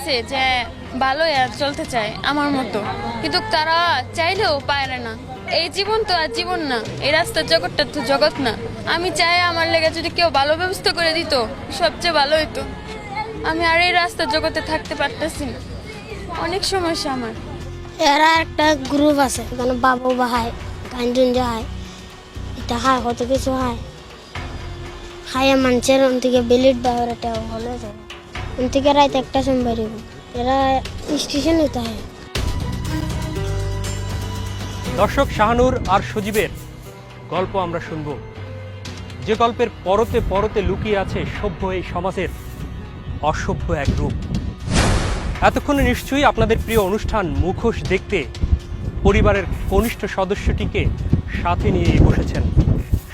আছে যে ভালো আর চলতে চায় আমার মতো। কিন্তু তারা চাইলেও পারে না। এই জীবন তো আর জীবন না, এই রাস্তার জগৎটা তো জগৎ না। আমি চাই আমার লেগে যদি কেউ ভালো ব্যবস্থা করে দিত, সবচেয়ে ভালো হতো আমি আর এই রাস্তার জগতে থাকতে পারতেছি না। অনেক সমস্যা আমার। এরা একটা গ্রুপ আছে এখানে বাবু বা বাহায়, গাঞ্জন যায় এটা হায়, কত কিছু হায়। হায়া মানুষের থেকে বেলিট এটা হলে ওন রাত একটা এরা স্টেশন হতে দর্শক শাহানুর আর সজীবের গল্প আমরা শুনব। যে গল্পের পরতে পরতে লুকিয়ে আছে সভ্য এই সমাজের অসভ্য এক রূপ। এতক্ষণে নিশ্চয়ই আপনাদের প্রিয় অনুষ্ঠান মুখোশ দেখতে পরিবারের কনিষ্ঠ সদস্যটিকে সাথে নিয়ে বসেছেন।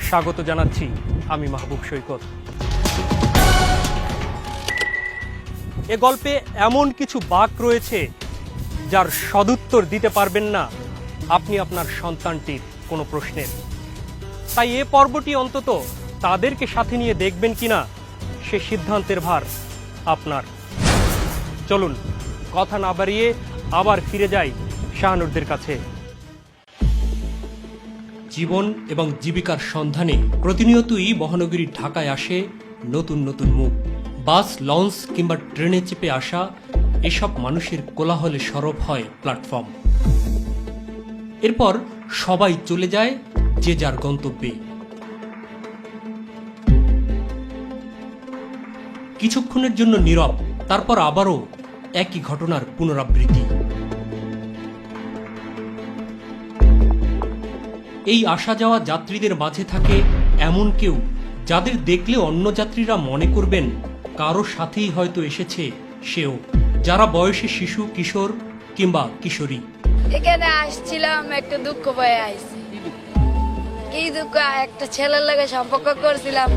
স্বাগত জানাচ্ছি আমি মাহবুব সৈকত। এ গল্পে এমন কিছু বাক রয়েছে যার সদুত্তর দিতে পারবেন না আপনি আপনার সন্তানটির কোনো প্রশ্নের। তাই এ পর্বটি অন্তত তাদেরকে সাথে নিয়ে দেখবেন কিনা সে সিদ্ধান্তের ভার আপনার। চলুন, কথা না বাড়িয়ে আবার ফিরে যাই শাহানুরদের কাছে। জীবন এবং জীবিকার সন্ধানে প্রতিনিয়তই মহানগরীর ঢাকায় আসে নতুন নতুন মুখ। বাস, লঞ্চ কিংবা ট্রেনে চেপে আসা এসব মানুষের কোলাহলে সরব হয় প্ল্যাটফর্ম। এরপর সবাই চলে যায় যে যার গন্তব্যে। কিছুক্ষণের জন্য নীরব, তারপর আবারও একই ঘটনার পুনরাবৃত্তি। এই আসা যাওয়া যাত্রীদের মাঝে থাকে এমন কেউ যাদের দেখলে অন্য যাত্রীরা মনে করবেন কারও সাথেই হয়তো এসেছে সেও যারা বয়সে শিশু কিশোর কিংবা কিশোরী। এখানে আসছিলাম একটা দুঃখ পেয়ে আইছি। কি দুঃখ? একটা ছেলের লাগে সম্পর্ক করছিলাম।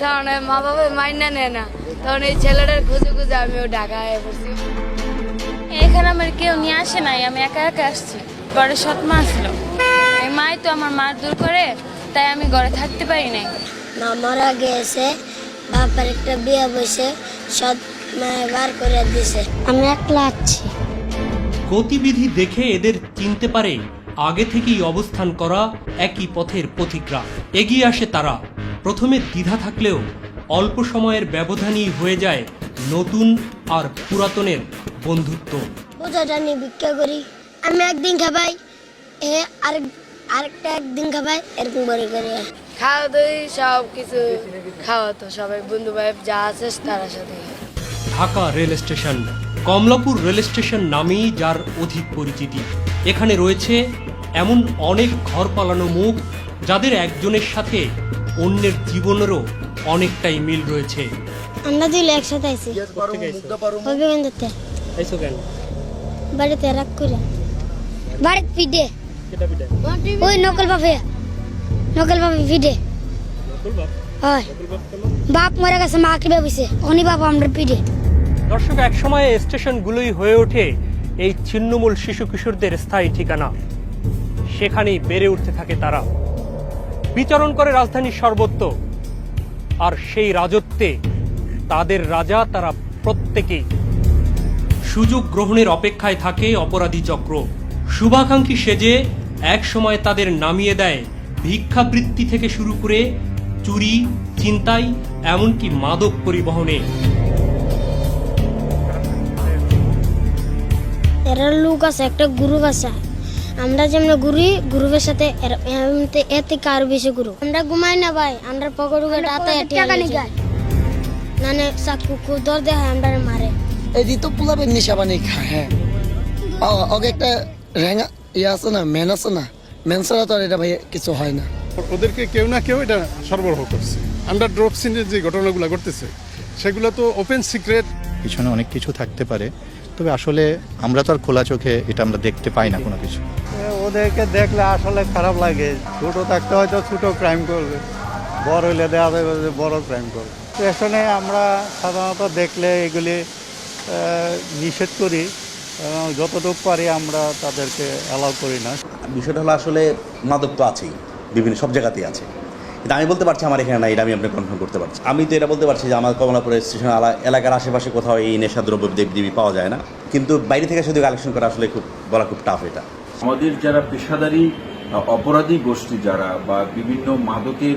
তখন মা বাবা মাইনা নেয় না। তখন এই ছেলেটার খুঁজে খুঁজে আমিও ঢাকায় পড়ছি। এখানে আমার কেউ নিয়ে আসে নাই আমি একা একা আসছি। ঘরে সৎ মা ছিল এই মাই তো আমার মার দূর করে তাই আমি ঘরে থাকতে পারি নাই। মা মারা গেছে বাবার একটা বিয়ে বসে সৎ মায়ে বার করে দিছে। আমি একলা আছি। গতিবিধি দেখে এদের চিনতে পারে আগে থেকেই অবস্থান করা একই পথের পথিকরা। এগিয়ে আসে তারা। প্রথমে দ্বিধা থাকলেও অল্প সময়ের ব্যবধানই হয়ে যায় নতুন আর পুরাতনের বন্ধুত্ব। বোঝাটা নিয়ে ভিক্ষা করি। আমি একদিন খাবাই এ আরেক আরেকটা একদিন খাবাই এরকম করে করে। খাওয়া দাওয়া সব কিছু খাওয়াতো সবাই বন্ধু ভাই যা আছে তার সাথে। Dhaka rail station Kamalapur rail station নামেই যার অধিক পরিচিতি। এখানে রয়েছে এমন অনেক ঘর পালানো মুখ যাদের একজনের সাথে অন্যের জীবনেরও অনেকটাই মিল রয়েছে। আমরা দুইলে একসাথে আইছি। হবে কিন্তু বাড়িতে রাগ করে। বাড়িতে পিঠে। ওই নকল বাপে নকল বাপে পিঠে। হয়। বাপ মরে গেছে মা কি ভাবিছে অনি বাপ আমরা পিঠে। দর্শক একসময় স্টেশনগুলোই হয়ে ওঠে এই ছিন্নমূল শিশু কিশোরদের স্থায়ী ঠিকানা। সেখানেই বেড়ে উঠতে থাকে তারা। বিচরণ করে রাজধানীর সর্বত্র। আর সেই রাজত্বে তাদের রাজা তারা প্রত্যেকেই। সুযোগ গ্রহণের অপেক্ষায় থাকে অপরাধী চক্র। শুভাকাঙ্ক্ষী সেজে এক সময় তাদের নামিয়ে দেয় ভিক্ষাবৃত্তি থেকে শুরু করে চুরি চিন্তাই এমনকি মাদক পরিবহনে। এরা লোক আছে একটা গ্রুপ আছে। আমরা যেমন ঘুরি গ্রুপের সাথে এরা- থেকে আরও বেশি গ্রুপ আমরা ঘুমাই না ভাই আমরা পকেট উকে রাতে নানে চাকু কুদর দেয় আমরা মারে। এদি তো পোলাপের নিশা বানিয়ে খায় হ্যাঁ। ও- ওকে একটা র্যাঙ্গা ইয়ে আছে না ম্যান আছে না? ম্যান ছাড়া তো আর এটা ভাই কিছু হয় না ওদেরকে কেউ না কেউ এটা সরবরাহ করছে। আন্ডার ড্রপ সিনের যে ঘটনাগুলো ঘটতেছে সেগুলো তো ওপেন সিক্রেট পিছনে অনেক কিছু থাকতে পারে তবে আসলে আমরা তো আর খোলা চোখে এটা আমরা দেখতে পাই না কোনো কিছু। ওদেরকে দেখলে আসলে খারাপ লাগে। ছোট থাকতে হয়তো ছোট ক্রাইম করবে বড় হইলে দেওয়া যাবে যে বড় ক্রাইম করবে। স্টেশনে আমরা সাধারণত দেখলে এগুলি নিষেধ করি এবং যতটুকু পারি আমরা তাদেরকে অ্যালাউ করি না। বিষয়টা হলো আসলে মাদক তো আছেই, বিভিন্ন সব জায়গাতেই আছে। কিন্তু আমি বলতে পারছি আমার এখানে না এটা আমি আপনাকে কনফার্ম করতে পারছি। আমি তো এটা বলতে পারছি যে আমার কমলাপুর স্টেশন এলাকার আশেপাশে কোথাও এই নেশাদ্রব্য দেবদেবী পাওয়া যায় না। কিন্তু বাইরে থেকে শুধু কালেকশন করা আসলে খুব বলা খুব টাফ এটা। আমাদের যারা পেশাদারী, অপরাধী গোষ্ঠী যারা বা বিভিন্ন মাদকের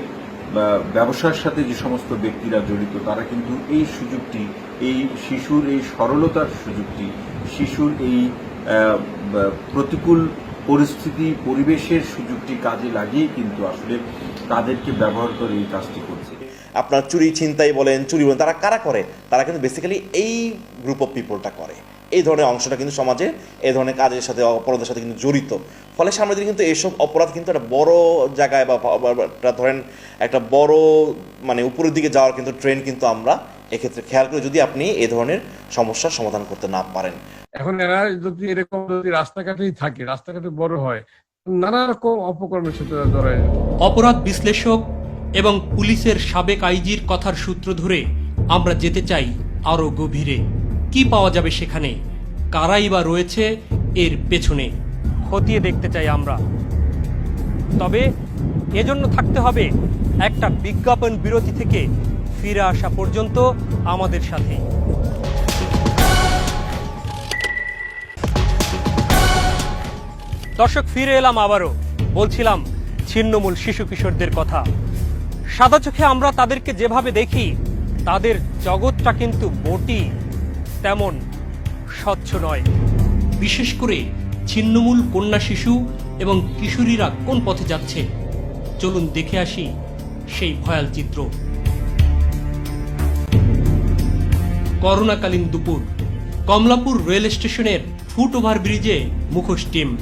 ব্যবসার সাথে যে সমস্ত ব্যক্তিরা জড়িত, তারা কিন্তু এই সুযোগটি, এই শিশুর এই সরলতার সুযোগটি, শিশুর এই প্রতিকূল পরিস্থিতি, পরিবেশের সুযোগটি কাজে লাগিয়ে কিন্তু আসলে তাদেরকে ব্যবহার করে এই কাজটি করছে। আপনার চুরি, ছিনতাই বলেন, চুরি বলেন, তারা কারা করে? তারা কিন্তু বেসিক্যালি এই গ্রুপ অফ পিপলটা করে। এই ধরনের অংশটা কিন্তু সমাজে, এই ধরনের কাজের সাথে, অপরাধের সাথে কিন্তু জড়িত। ফলে সামনের দিকে কিন্তু এইসব অপরাধ কিন্তু একটা বড় জায়গায় বা ধরেন একটা বড় মানে উপরের দিকে যাওয়ার কিন্তু ট্রেন্ড কিন্তু আমরা এক্ষেত্রে খেয়াল করে যদি আপনি এই ধরনের সমস্যার সমাধান করতে না পারেন। এখন এরা যদি এরকম যদি রাস্তাঘাটেই থাকে, রাস্তাঘাটে বড় হয়, নানা রকম অপকর্মের সাথে অপরাধ বিশ্লেষক এবং পুলিশের সাবেক আইজির কথার সূত্র ধরে আমরা যেতে চাই আরও গভীরে। কি পাওয়া যাবে সেখানে? কারাই বা রয়েছে এর পেছনে? খতিয়ে দেখতে চাই আমরা। তবে এজন্য থাকতে হবে একটা বিজ্ঞাপন বিরতি থেকে ফিরে আসা পর্যন্ত আমাদের সাথে। দর্শক, ফিরে এলাম আবারও। বলছিলাম, ছিন্নমূল শিশু কিশোরদের কথা। সাদা চোখে আমরা তাদেরকে যেভাবে দেখি, তাদের জগৎটা কিন্তু বটি তেমন স্বচ্ছ নয়। বিশেষ করে ছিন্নমূল কন্যা শিশু এবং কিশোরীরা কোন পথে যাচ্ছে? চলুন দেখে আসি সেই ভয়াল চিত্র। করোনাকালীন দুপুর, কমলাপুর রেল স্টেশনের ফুট ওভার ব্রিজে মুখোশ টিম।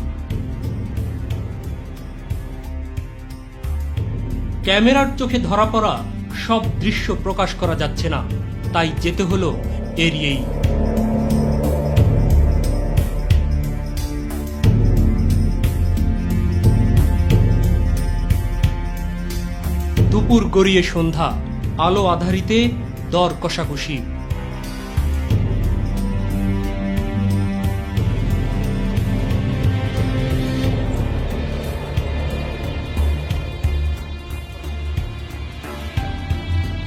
ক্যামেরার চোখে ধরা পড়া সব দৃশ্য প্রকাশ করা যাচ্ছে না। তাই যেতে হলো এরিয়েই দুপুর গড়িয়ে সন্ধ্যা, আলো আধারিতে দর কষাকষি।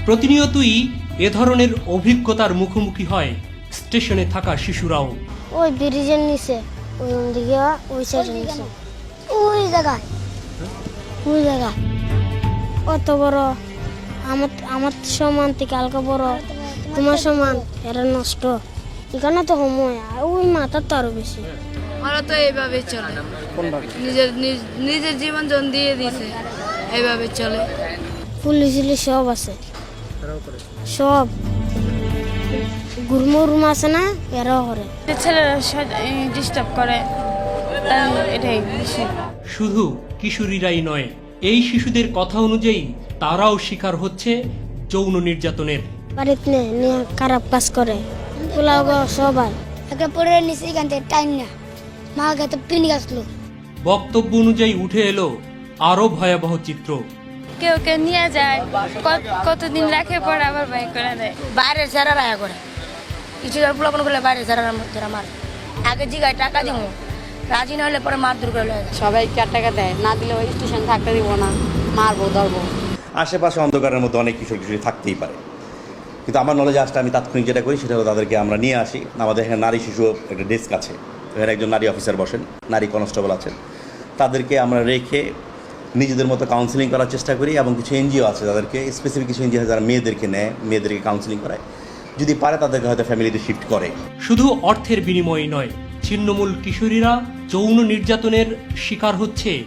প্রতিনিয়তই এ ধরনের অভিজ্ঞতার মুখোমুখি হয় স্টেশনে থাকা শিশুরাও। ওই ব্রিজের নিচে ওই দিকে ওই সাইডের নিচে। ওই জায়গায় ওই জায়গা অত বড় আমার আমার সমান থেকে হালকা বড় তোমার সমান এরা নষ্ট। এখানে তো সময় আর ওই মাথার তো আরও বেশি। ওরা তো এইভাবে চলে। নিজের নিজ- নিজের জীবন জন দিয়ে দিছে এইভাবে চলে। পুলিশ সব আছে। সব। আছে না এরাও করে। ছেলেরা ডিস্টার্ব করে এটাই শুধু কিশোরীরাই নয় এই শিশুদের কথা অনুযায়ী তারাও শিকার হচ্ছে যৌন নির্যাতনের। বাড়িতে নিয়ে খারাপ কাজ করে। সবাই। একে পড়ে নিচে এখান থেকে টাইম না। মা গাতে পিনি গাছলো বক্তব্য অনুযায়ী উঠে এলো আরও ভয়াবহ চিত্র। কেউ কেউ নিয়ে যায়। কত- কতদিন রাখে পরে আবার বাই করে দেয়। বাইরে সারা রায়া করে। কিছু পোলাপন করলে বাইরে সারা ধরা মার। আগে জিগায় টাকা দিব রাজি না হলে পরে মার দূর করে সবাই চার টাকা দেয় না দিলে ওই স্টেশন থাকতে দিব না। মারবো ধরবো। আশেপাশে অন্ধকারের মধ্যে অনেক কিশোর কিশোরী থাকতেই পারে। কিন্তু আমার নলেজ আসলে আমি তাৎক্ষণিক যেটা করি সেটা হলো তাদেরকে আমরা নিয়ে আসি। আমাদের এখানে নারী শিশু একটা ডেস্ক আছে। এখানে একজন নারী অফিসার বসেন নারী কনস্টেবল আছেন। তাদেরকে আমরা রেখে নিজেদের মতো কাউন্সিলিং করার চেষ্টা করি এবং কিছু এনজিও আছে তাদেরকে স্পেসিফিক কিছু এনজিও আছে যারা মেয়েদেরকে নেয় মেয়েদেরকে কাউন্সিলিং করায়। যদি পারে তাদেরকে হয়তো ফ্যামিলিতে শিফট করে। শুধু অর্থের বিনিময়ে নয় ছিন্নমূল কিশোরীরা যৌন নির্যাতনের শিকার হচ্ছে।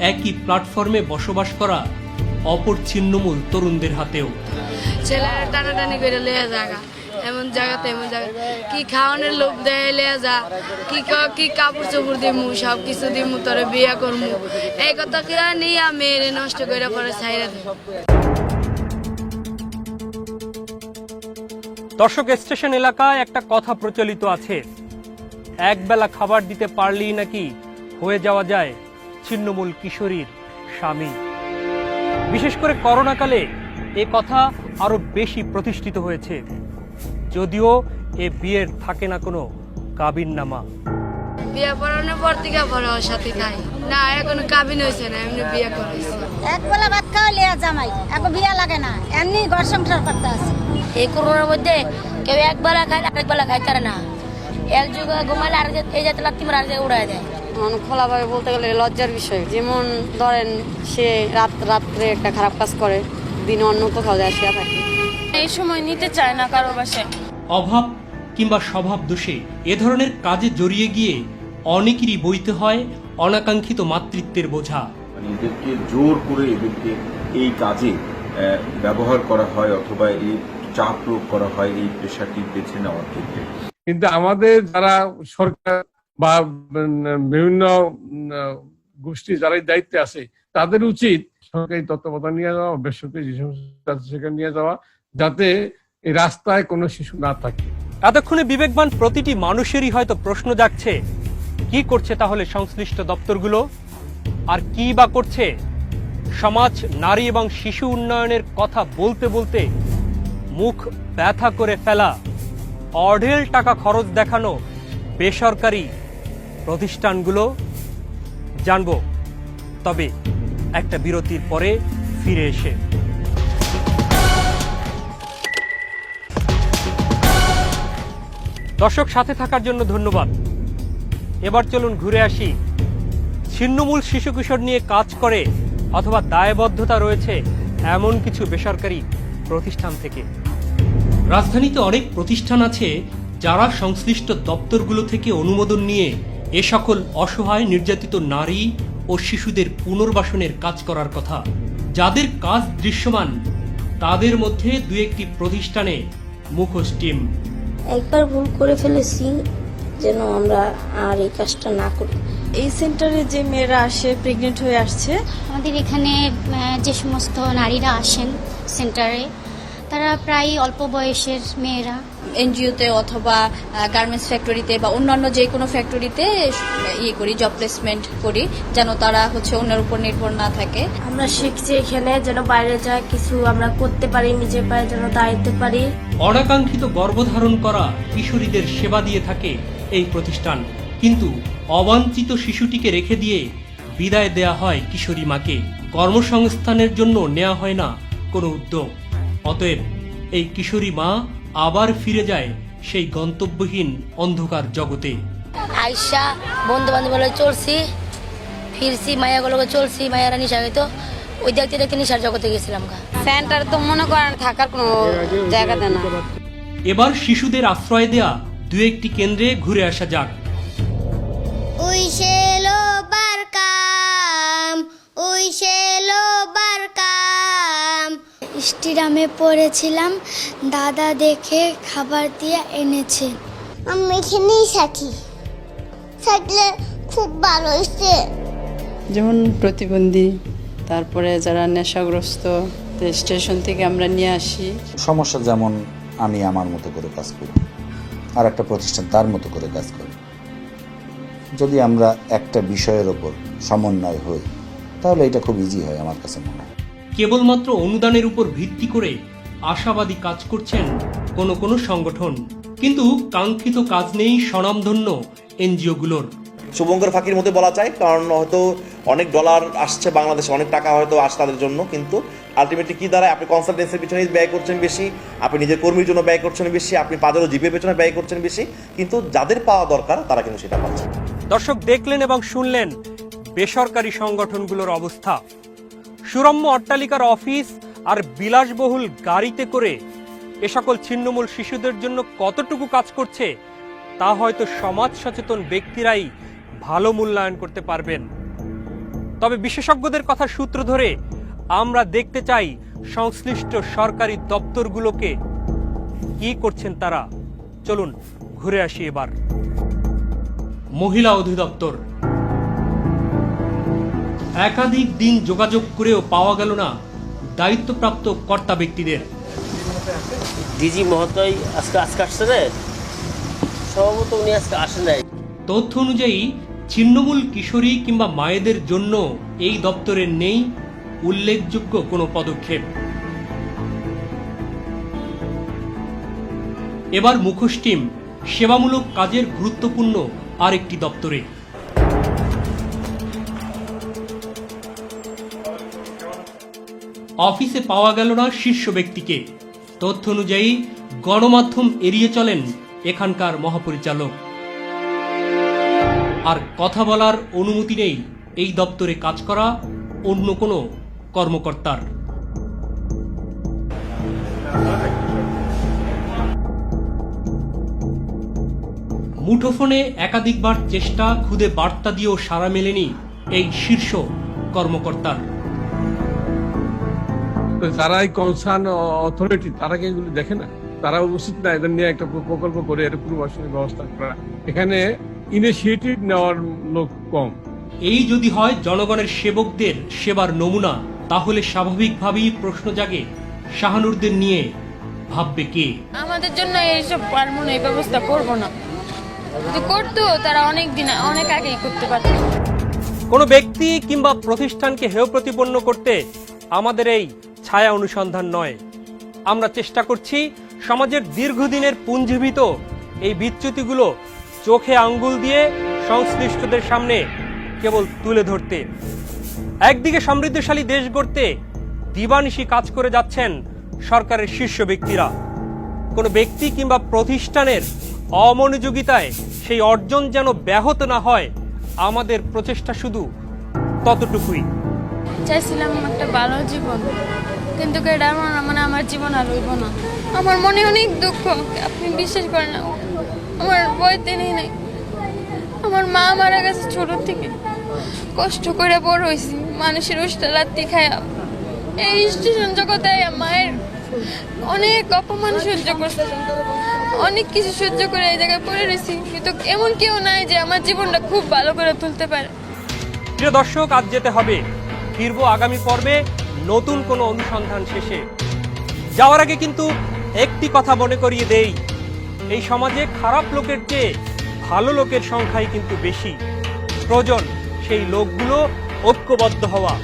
একই প্ল্যাটফর্মে বসবাস করা অপর ছিন্নমূল তরুণদের হাতেও। ছেলেরা টানাটানি করে লয়ে জায়গা এমন জায়গাতে, এমন জায়গা কি খাওয়ানোর লোভ দেয় লয়ে যা। কি কি কাপড় চোপড় দিমু, সব কিছু দিমু, তোরে বিয়া করমু। এই কথা কিরা নিয়ে মেয়েরে নষ্ট করে পরে ছাইরা দিই দর্শক, স্টেশন এলাকায় একটা কথা প্রচলিত আছে। একবেলা খাবার দিতে পারলেই নাকি হয়ে যাওয়া যায় ছিন্নমূল কিশোরীর স্বামী। বিশেষ করে করোনাকালে এ কথা আরও বেশি প্রতিষ্ঠিত হয়েছে। যদিও এ বিয়ের থাকে না কোনো কাবিন নামা বিয়ে পড়ানোর পর থেকে পরে সাথে খাই না এখনও কাবিন হয়েছে না এমনি বিয়ে করেছে এক বেলা ভাত খাওয়া লিয়া জামাই এখন বিয়া লাগে না এমনি ঘর সংসার করতে আছে। এই করোনার মধ্যে কেউ এক বেলা খায় আরেক বেলা খাইতে পারে না। এক যুগ ঘুমালে আর এই যাতে লাত্তি মারে আর উড়াই দেয়। খোলাভাবে বলতে গেলে লজ্জার বিষয়। যেমন ধরেন সে রাত রাত্রে একটা খারাপ কাজ করে দিনে অন্য কোথাও যায় সে থাকে এই সময় নিতে চায় না কারও বাসায় অভাব কিংবা স্বভাব দোষে এ ধরনের কাজে জড়িয়ে গিয়ে অনেকেরই বইতে হয় অনাকাঙ্ক্ষিত মাতৃত্বের বোঝা। মানে এদেরকে জোর করে এদেরকে এই কাজে ব্যবহার করা হয় অথবা এই চাপ প্রয়োগ করা হয় এই পেশাটি বেছে নেওয়ার ক্ষেত্রে। কিন্তু আমাদের যারা সরকার বা বিভিন্ন গোষ্ঠী যারা দায়িত্বে আছে তাদের উচিত সরকারি তত্ত্বাবধান নিয়ে যাওয়া বেসরকারি যে সমস্ত সেখানে নিয়ে যাওয়া যাতে রাস্তায় কোনো শিশু না থাকে। এতক্ষণে বিবেকবান প্রতিটি মানুষেরই হয়তো প্রশ্ন জাগছে, কি করছে তাহলে সংশ্লিষ্ট দপ্তরগুলো? আর কি বা করছে? সমাজ, নারী এবং শিশু উন্নয়নের কথা বলতে বলতে মুখ ব্যথা করে ফেলা, অঢেল টাকা খরচ দেখানো বেসরকারি প্রতিষ্ঠানগুলো। জানব, তবে একটা বিরতির পরে ফিরে এসে। দর্শক সাথে থাকার জন্য ধন্যবাদ। এবার চলুন ঘুরে আসি। ছিন্নমূল শিশু কিশোর নিয়ে কাজ করে অথবা দায়বদ্ধতা রয়েছে এমন কিছু বেসরকারি প্রতিষ্ঠান থেকে। রাজধানীতে অনেক প্রতিষ্ঠান আছে যারা সংশ্লিষ্ট দপ্তরগুলো থেকে অনুমোদন নিয়ে এ সকল অসহায় নির্যাতিত নারী ও শিশুদের পুনর্বাসনের কাজ করার কথা। যাদের কাজ দৃশ্যমান, তাদের মধ্যে দু একটি প্রতিষ্ঠানে মুখোশ টিম। একবার ভুল করে ফেলেছি যেন আমরা আর এই কাজটা না করি। এই সেন্টারে যে মেয়েরা আসে প্রেগনেন্ট হয়ে আসছে আমাদের এখানে যে সমস্ত নারীরা আসেন সেন্টারে তারা প্রায় অল্প বয়সের মেয়েরা। এনজিওতে অথবা গার্মেন্টস ফ্যাক্টরিতে বা অন্যান্য যে কোনো ফ্যাক্টরিতে ইয়ে করি জব প্লেসমেন্ট করি যেন তারা হচ্ছে অন্যের উপর নির্ভর না থাকে। আমরা শিখছি এখানে যেন বাইরে যায় কিছু আমরা করতে পারি নিজের পায়ে যেন দাঁড়াতে পারি। অনাকাঙ্ক্ষিত গর্ভধারণ করা কিশোরীদের সেবা দিয়ে থাকে এই প্রতিষ্ঠান। কিন্তু অবাঞ্ছিত শিশুটিকে রেখে দিয়ে বিদায় দেয়া হয় কিশোরী মাকে। কর্মসংস্থানের জন্য নেওয়া হয় না কোনো উদ্যোগ। অতএব এই কিশোরী মা আবার ফিরে যায় সেই গন্তব্যহীন অন্ধকার জগতে। আইসা বন্ধু বান্ধব চলছি ফিরছি মায়াগুলোকে চলছি মায়ারা নিশা হইতো। ওই দেখতে দেখতে নিশার জগতে গেছিলাম গা। সেন্টার তো মনে করেন থাকার কোনো জায়গা দেয় না। এবার শিশুদের আশ্রয় দেয়া দু একটি কেন্দ্রে ঘুরে আসা যাক। ওই শেলো বারকাম ওই শেলো বারকাম স্টিরামে পড়েছিলাম। দাদা দেখে খাবার দিয়ে এনেছে। আমি এখানেই থাকি। থাকলে খুব ভালো হয়েছে যেমন প্রতিবন্ধী তারপরে যারা নেশাগ্রস্ত তো স্টেশন থেকে আমরা নিয়ে আসি। সমস্যা যেমন আমি আমার মতো করে কাজ করি আর একটা প্রতিষ্ঠান তার মতো করে কাজ করে। যদি আমরা একটা বিষয়ের ওপর সমন্বয় হই তাহলে এটা খুব ইজি হয় আমার কাছে মনে হয়। কেবলমাত্র অনুদানের উপর ভিত্তি করে আশাবাদী কাজ করছেন কোন কোন সংগঠন। কিন্তু কাঙ্ক্ষিত কাজ নেই স্বনামধন্য এনজিওগুলোর। শুভঙ্কর ফাঁকির মধ্যে বলা যায় কারণ হয়তো অনেক ডলার আসছে বাংলাদেশে অনেক টাকা হয়তো আসছে তাদের জন্য কিন্তু আলটিমেটলি কি দ্বারা আপনি কনসালটেন্সির পিছনে ব্যয় করছেন বেশি আপনি নিজের কর্মীর জন্য ব্যয় করছেন বেশি আপনি পাঁচেরও জিপের পেছনে ব্যয় করছেন বেশি কিন্তু যাদের পাওয়া দরকার তারা কিন্তু সেটা পাচ্ছে। দর্শক দেখলেন এবং শুনলেন বেসরকারি সংগঠনগুলোর অবস্থা। সুরম্য অট্টালিকার অফিস আর বিলাসবহুল গাড়িতে করে এ সকল ছিন্নমূল শিশুদের জন্য কতটুকু কাজ করছে, তা হয়তো সমাজ সচেতন ব্যক্তিরাই ভালো মূল্যায়ন করতে পারবেন। তবে বিশেষজ্ঞদের কথা সূত্র ধরে আমরা দেখতে চাই সংশ্লিষ্ট সরকারি দপ্তরগুলোকে। কি করছেন তারা? চলুন ঘুরে আসি এবার। মহিলা অধিদপ্তর। একাধিক দিন যোগাযোগ করেও পাওয়া গেল না দায়িত্বপ্রাপ্ত কর্তা ব্যক্তিদের। ডিজি মহোদয় আজকে আজকে আসছে রে সম্ভবত উনি আজকে আসেন নাই। তথ্য অনুযায়ী ছিন্নমূল কিশোরী কিংবা মায়েদের জন্য এই দপ্তরের নেই উল্লেখযোগ্য কোনো পদক্ষেপ। এবার মুখোশ টিম সেবামূলক কাজের গুরুত্বপূর্ণ আরেকটি দপ্তরে। অফিসে পাওয়া গেল না শীর্ষ ব্যক্তিকে। তথ্য অনুযায়ী, গণমাধ্যম এড়িয়ে চলেন এখানকার মহাপরিচালক। আর কথা বলার অনুমতি নেই এই দপ্তরে কাজ করা অন্য কোনো কর্মকর্তার। মুঠোফোনে একাধিকবার চেষ্টা, খুদে বার্তা দিয়েও সাড়া মেলেনি এই শীর্ষ কর্মকর্তার। যারা এই কনসার্ন অথরিটি তারা কি এগুলি দেখে না? তারা উচিত না এদের নিয়ে একটা প্রকল্প করে এর পুনর্বাসনের ব্যবস্থা করা। এখানে ইনিশিয়েটিভ নেওয়ার লোক কম। এই যদি হয় জনগণের সেবকদের সেবার নমুনা তাহলে স্বাভাবিকভাবেই প্রশ্ন জাগে শাহানুরদের নিয়ে ভাববে কে? আমাদের জন্য এইসব পারব না এই ব্যবস্থা করব না। করতো তারা অনেক দিন অনেক আগেই করতে পারতো কোনো ব্যক্তি কিংবা প্রতিষ্ঠানকে হেয় প্রতিপন্ন করতে আমাদের এই ছায়া অনুসন্ধান নয়। আমরা চেষ্টা করছি সমাজের দীর্ঘদিনের পুঞ্জীবিত এই বিচ্যুতিগুলো চোখে আঙ্গুল দিয়ে সংশ্লিষ্টদের সামনে কেবল তুলে ধরতে। একদিকে সমৃদ্ধশালী দেশ গড়তে দিবানিশি কাজ করে যাচ্ছেন সরকারের শীর্ষ ব্যক্তিরা। কোনো ব্যক্তি কিংবা প্রতিষ্ঠানের অমনোযোগিতায় সেই অর্জন যেন ব্যাহত না হয়, আমাদের প্রচেষ্টা শুধু ততটুকুই। চাইছিলাম একটা ভালো জীবন। কিন্তু এটা মানে আমার জীবন আর রইব না। আমার মনে অনেক দুঃখ, আপনি বিশ্বাস করেন না। আমার বইতে নেই নাই। আমার মা মারা গেছে ছোট থেকে। কষ্ট করে বড় হয়েছি মানুষের উষ্টা লাত্তি খায়া। এই স্টেশন জগতে মায়ের অনেক অপমান সহ্য করছে। অনেক কিছু সহ্য করে এই জায়গায় পড়ে রয়েছি কিন্তু এমন কেউ নাই যে আমার জীবনটা খুব ভালো করে তুলতে পারে। প্রিয় দর্শক, আজ যেতে হবে। ফিরবো আগামী পর্বে। নতুন কোনো অনুসন্ধান শেষে। যাওয়ার আগে কিন্তু একটি কথা মনে করিয়ে দেই। এই সমাজে খারাপ লোকের চেয়ে ভালো লোকের সংখ্যাই কিন্তু বেশি। প্রয়োজন সেই লোকগুলো ঐক্যবদ্ধ হওয়া।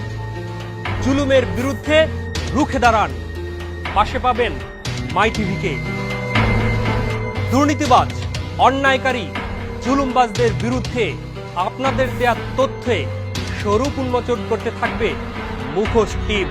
জুলুমের বিরুদ্ধে রুখে দাঁড়ান। পাশে পাবেন মাই টিভিকে দুর্নীতিবাজ, অন্যায়কারী, জুলুমবাজদের বিরুদ্ধে আপনাদের দেয়া তথ্যে স্বরূপ উন্মোচন করতে থাকবে মুখোশ টিম